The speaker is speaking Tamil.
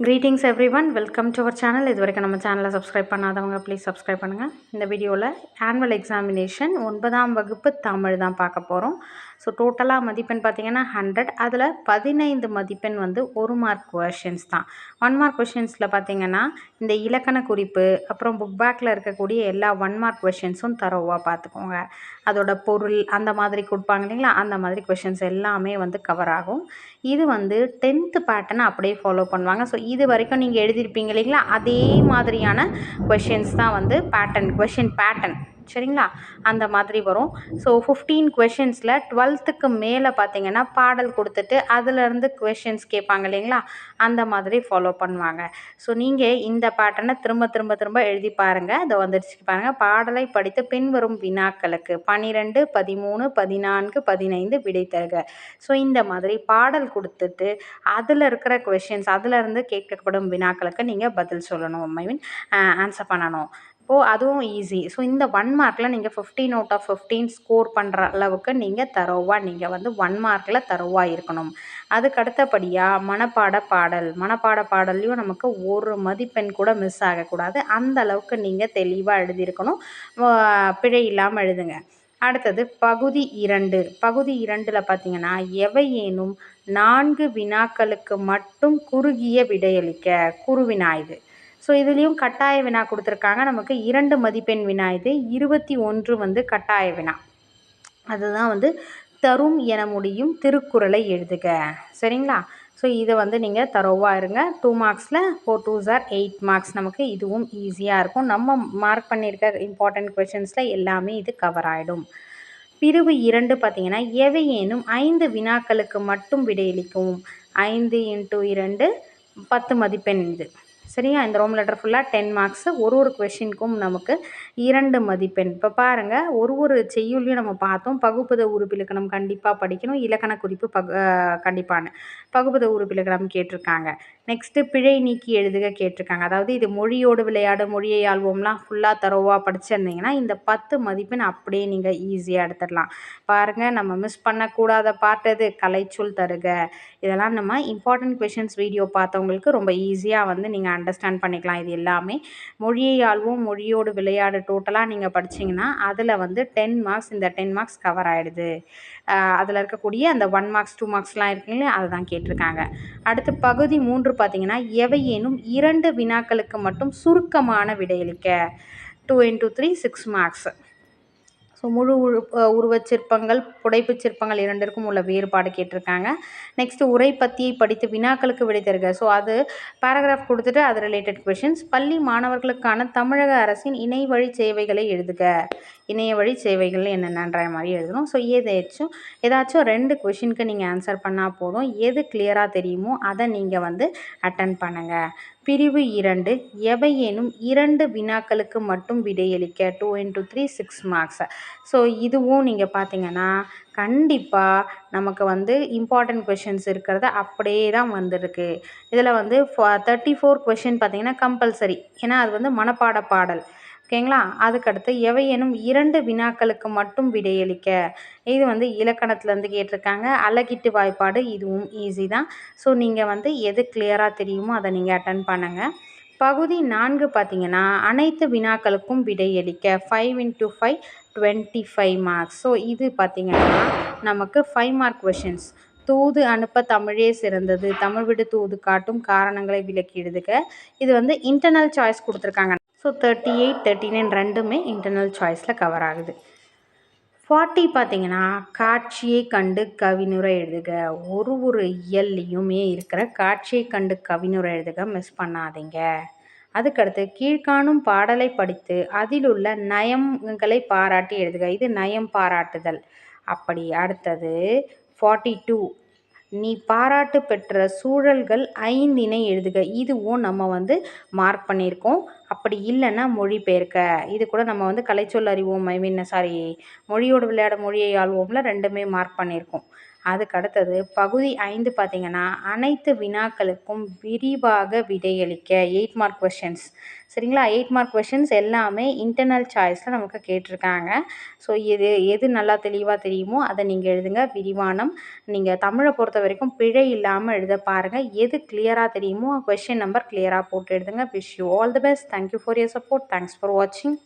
Greetings everyone welcome to our channel இது வரைக்கும் நம்ம சேனலை சப்ஸ்கிரைப் பண்ணாதவங்க ப்ளீஸ் சப்ஸ்கிரைப் பண்ணுங்கள் இந்த வீடியோவில் ஆனுவல் எக்ஸாமினேஷன் ஒன்பதாம் வகுப்பு தமிழ் தான் பார்க்க போகிறோம் ஸோ டோட்டலாக மதிப்பெண் பார்த்திங்கன்னா ஹண்ட்ரட் அதில் பதினைந்து மதிப்பெண் வந்து ஒரு மார்க் கொஷின்ஸ் தான். ஒன் மார்க் கொஷின்ஸில் பார்த்திங்கன்னா இந்த இலக்கண குறிப்பு அப்புறம் புக் பேக்கில் இருக்கக்கூடிய எல்லா ஒன் மார்க் கொஷின்ஸும் தரோவாக பார்த்துக்கோங்க. அதோட பொருள் அந்த மாதிரி கொடுப்பாங்க இல்லைங்களா? அந்த மாதிரி கொஷின்ஸ் எல்லாமே வந்து கவர் ஆகும். இது வந்து டென்த்து பேட்டர்னை அப்படியே ஃபாலோ பண்ணுவாங்க. ஸோ இது வரைக்கும் நீங்கள் எழுதியிருப்பீங்க இல்லைங்களா? அதே மாதிரியான கொஷின்ஸ் தான் வந்து பேட்டர்ன் கொஷின் பேட்டர்ன் சரிங்களா? அந்த மாதிரி வரும். ஸோ ஃபிஃப்டீன் கொஷின்ஸில் டுவெல்த்துக்கு மேலே பார்த்தீங்கன்னா பாடல் கொடுத்துட்டு அதுலேருந்து கொஷின்ஸ் கேட்பாங்க இல்லைங்களா? அந்த மாதிரி ஃபாலோ பண்ணுவாங்க. ஸோ நீங்கள் இந்த பேட்டர்னை திரும்ப திரும்ப திரும்ப எழுதி பாருங்கள் இதை வந்துடுச்சு பாருங்கள் பாடலை படித்து பின்வரும் வினாக்களுக்கு பன்னிரெண்டு பதிமூணு பதினான்கு பதினைந்து விடை தருக. ஸோ இந்த மாதிரி பாடல் கொடுத்துட்டு அதில் இருக்கிற கொஷின்ஸ் அதுலேருந்து கேட்கப்படும் வினாக்களுக்கு நீங்கள் பதில் சொல்லணும் ஐ மீன் ஆன்சர் பண்ணணும். இப்போது அதுவும் ஈஸி ஸோ இந்த ஒன் மார்க்கில் நீங்கள் fifteen out of fifteen score பண்ணுற அளவுக்கு நீங்கள் தரோவாக நீங்கள் வந்து ஒன் மார்க்கில் தரோவாக இருக்கணும். அதுக்கு அடுத்தபடியாக மனப்பாட பாடல். மனப்பாட பாடல்லையும் நமக்கு ஒரு மதிப்பெண் கூட மிஸ் ஆகக்கூடாது. அந்த அளவுக்கு நீங்கள் தெளிவாக எழுதியிருக்கணும். பிழை இல்லாமல் எழுதுங்க. அடுத்தது பகுதி இரண்டு. பகுதி இரண்டில் பார்த்தீங்கன்னா எவையேனும் நான்கு வினாக்களுக்கு மட்டும் குறுகிய விடையளிக்க குருவினா இது? ஸோ இதுலேயும் கட்டாய வினா கொடுத்துருக்காங்க. நமக்கு இரண்டு மதிப்பெண் வினா இது. இருபத்தி ஒன்று வந்து கட்டாய வினா. அதுதான் வந்து தரும் என முடியும் திருக்குறளை எழுதுக. சரிங்களா? ஸோ இதை வந்து நீங்கள் தரோவாக இருங்க. Two மார்க்ஸில் four two sir eight marks நமக்கு இதுவும் ஈஸியாக இருக்கும். நம்ம மார்க் பண்ணியிருக்க இம்பார்ட்டண்ட் கொஷின்ஸில் எல்லாமே இது கவர் ஆகிடும் பிரிவு இரண்டு பார்த்தீங்கன்னா எவையேனும் ஐந்து வினாக்களுக்கு மட்டும் விடையளிக்கும் ஐந்து இன்ட்டு இரண்டு பத்து மதிப்பெண் இது. சரியா? இந்த ரோம் லெட்டர் ஃபுல்லாக டென் மார்க்ஸு ஒரு ஒரு கொஷினுக்கும் நமக்கு இரண்டு மதிப்பெண். இப்போ பாருங்கள் ஒரு ஒரு செய்யுள்ளையும் நம்ம பார்த்தோம். பகுப்பத உறுப்பிலக்கணம் கண்டிப்பாக படிக்கணும். இலக்கண குறிப்பு பகு கண்டிப்பான பகுப்பத உறுப்பிலக்கணம் கேட்டிருக்காங்க. நெக்ஸ்ட்டு பிழை நீக்கி எழுதுக கேட்டிருக்காங்க. அதாவது இது மொழியோடு விளையாடு மொழியை ஆல்வோம்லாம் ஃபுல்லாக தரோவாக படிச்சிருந்தீங்கன்னா இந்த பத்து மதிப்பெண் அப்படியே நீங்கள் ஈஸியாக எடுத்துடலாம். பாருங்கள் நம்ம மிஸ் பண்ணக்கூடாத பாட்டது கலைச்சொல் தருக. இதெல்லாம் நம்ம இம்பார்ட்டன்ட் கொஷின்ஸ் வீடியோ பார்த்தவங்களுக்கு ரொம்ப ஈஸியாக வந்து நீங்கள் அண்டர்ஸ்டாண்ட் பண்ணிக்கலாம் இது எல்லாமே. மொழியை ஆள்வோம் மொழியோடு விளையாடு டோட்டலாக நீங்கள் படிச்சிங்கன்னா அதில் வந்து டென் மார்க்ஸ் இந்த டென் மார்க்ஸ் கவர் ஆகிடுது அதில் இருக்கக்கூடிய அந்த ஒன் மார்க்ஸ் டூ மார்க்ஸ்லாம் இருக்குங்களே அதை தான் கேட்டிருக்காங்க. அடுத்து பகுதி மூன்று பார்த்தீங்கன்னா எவையேனும் இரண்டு வினாக்களுக்கு மட்டும் சுருக்கமான விடையளிக்க. Two into three six marks so முழு உரு உருவச் சிற்பங்கள் புடைப்புச் சிற்பங்கள் இரண்டிற்கும் உள்ள வேறுபாடு கேட்டிருக்காங்க. நெக்ஸ்ட்டு உரை பத்தியை படித்து வினாக்களுக்கு விடை தருக. ஸோ அது பேராகிராஃப் கொடுத்துட்டு அது ரிலேட்டட் கொஷின்ஸ் பள்ளி மாணவர்களுக்கான தமிழக அரசின் இணை வழி சேவைகளை எழுதுக. இணைய வழி சேவைகள் என்னென்னன்ற மாதிரி எழுதணும். ஸோ ஏதாச்சும் ஏதாச்சும் ரெண்டு கொஷினுக்கு நீங்கள் ஆன்சர் பண்ணால் போதும். எது கிளியராக தெரியுமோ அதை நீங்கள் வந்து அட்டன் பண்ணுங்கள் பிரிவு இரண்டு எவையேனும் இரண்டு வினாக்களுக்கு மட்டும் விடையளிக்க two into three six marks so இதுவும் நீங்கள் பார்த்தீங்கன்னா கண்டிப்பாக நமக்கு வந்து இம்பார்ட்டண்ட் கொஷின்ஸ் இருக்கிறத அப்படியே தான் வந்திருக்கு. இதில் வந்து தேர்ட்டி ஃபோர் கொஷின் பார்த்தீங்கன்னா கம்பல்சரி ஏன்னா அது வந்து மனப்பாட பாடல். ஓகேங்களா? அதுக்கடுத்து எவையேனும் இரண்டு வினாக்களுக்கு மட்டும் விடையளிக்க. இது வந்து இலக்கணத்துலேருந்து கேட்டிருக்காங்க. அலகிட்டு வாய்ப்பாடு இதுவும் ஈஸி தான். ஸோ நீங்கள் வந்து எது கிளியராக தெரியுமோ அதை நீங்கள் அட்டன் பண்ணுங்கள் பகுதி நான்கு பார்த்தீங்கன்னா அனைத்து வினாக்களுக்கும் விடையளிக்க five into five twenty five marks so இது பார்த்திங்கன்னா நமக்கு ஃபைவ் மார்க் கொஷின்ஸ் தூது அனுப்ப தமிழே சிறந்தது. தமிழ் விடு தூது காட்டும் காரணங்களை விளக்கி எழுதுக இது வந்து இன்டர்னல் சாய்ஸ் கொடுத்துருக்காங்க. So thirty eight thirty nine ரெண்டுமே இன்டர்னல் சாய்ஸில் கவர் ஆகுது. ஃபார்ட்டி பார்த்தீங்கன்னா காட்சியை கண்டு கவினுரை எழுதுக. ஒரு ஒரு இயல்லையுமே இருக்கிற காட்சியை கண்டு கவினுரை எழுதுக மிஸ் பண்ணாதீங்க. அதுக்கடுத்து கீழ்காணும் பாடலை படித்து அதில் உள்ள நயங்களை பாராட்டி எழுதுக. இது நயம் பாராட்டுதல். அப்படி அடுத்தது ஃபார்ட்டி டூ நீ பாராட்டு பெற்ற சூழல்கள் ஐந்தினை எழுதுக. இதுவும் நம்ம வந்து மார்க் பண்ணியிருக்கோம். அப்படி இல்லைன்னா மொழிபெயர்க்க இது கூட நம்ம வந்து கலைச்சொல் அறிவோம். ஐ மீன் சாரி மொழியோடு விளையாட மொழியை ஆள்வோம்ல. ரெண்டுமே மார்க் பண்ணியிருக்கோம். அதுக்கு அடுத்தது பகுதி ஐந்து பார்த்தீங்கன்னா அனைத்து வினாக்களுக்கும் விரிவாக விடையளிக்க எயிட் மார்க் கொஷின்ஸ் சரிங்களா? எயிட் மார்க் கொஷின்ஸ் எல்லாமே இன்டர்னல் சாய்ஸில் நமக்கு கேட்டிருக்காங்க. ஸோ இது எது நல்லா தெளிவாக தெரியுமோ அதை நீங்கள் எழுதுங்க. விரிவானம். நீங்கள் தமிழை பொறுத்த வரைக்கும் பிழை இல்லாமல் எழுத பாருங்கள் எது கிளியராக தெரியுமோ கொஷின் நம்பர் கிளியராக போட்டு எழுதுங்க. Wish you all the best thank you for your support thanks for வாட்சிங்